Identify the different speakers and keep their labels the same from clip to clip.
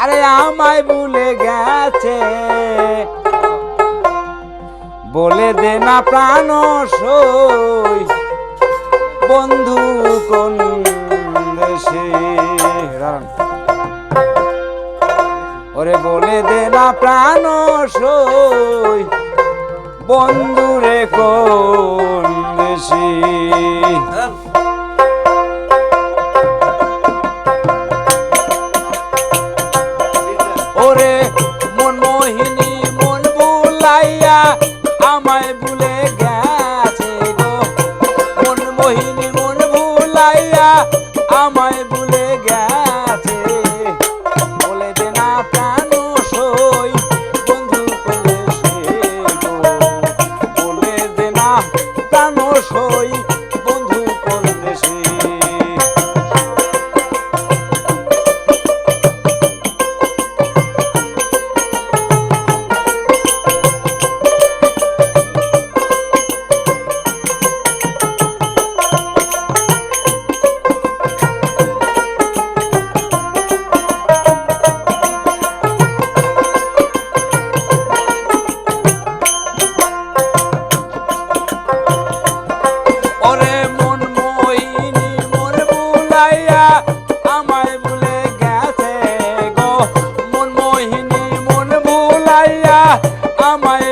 Speaker 1: আরে আমায় ভুলে গেছে। বলে দে না প্রাণ সই। বন্ধু কোন দেশে? ওরে বলে দে না প্রাণ সই। বন্ধুরে কোন দেশে? I'm my.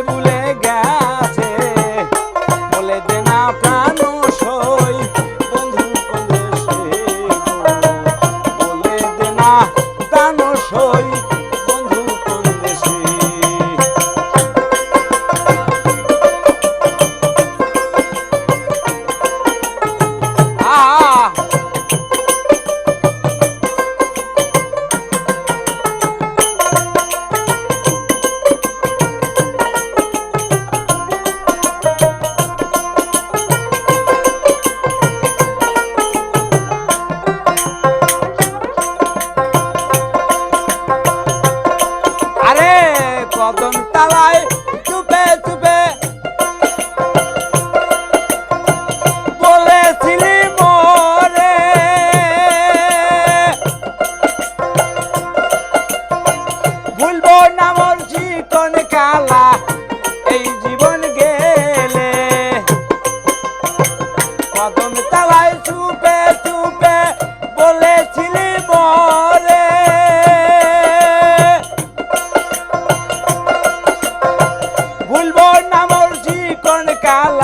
Speaker 1: escala.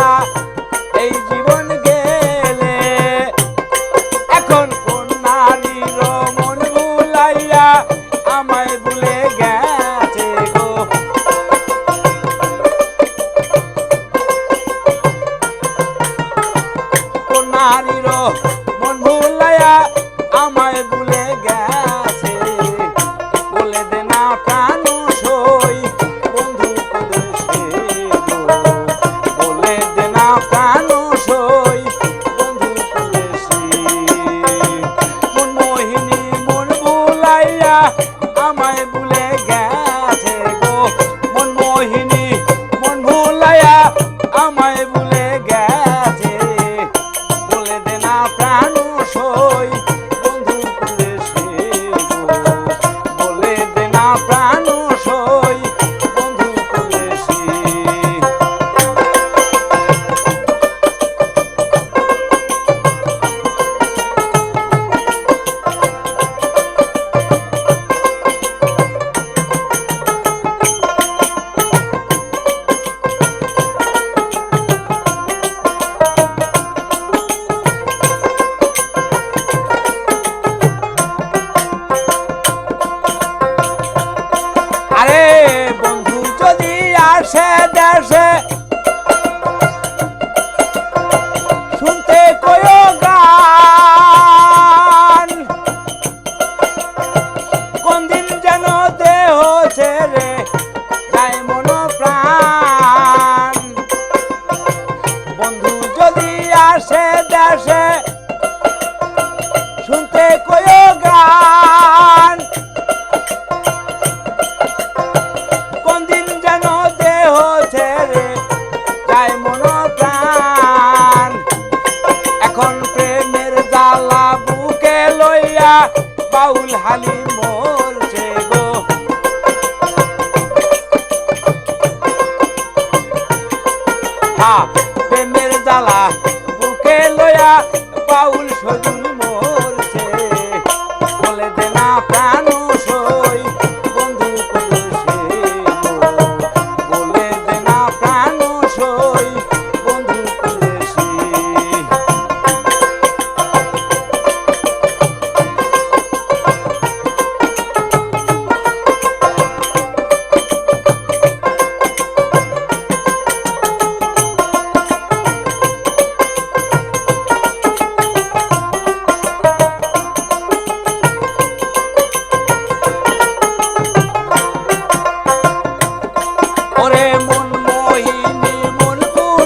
Speaker 1: যদি আসে দেশে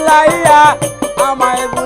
Speaker 1: জ্বালাইয়া আমায়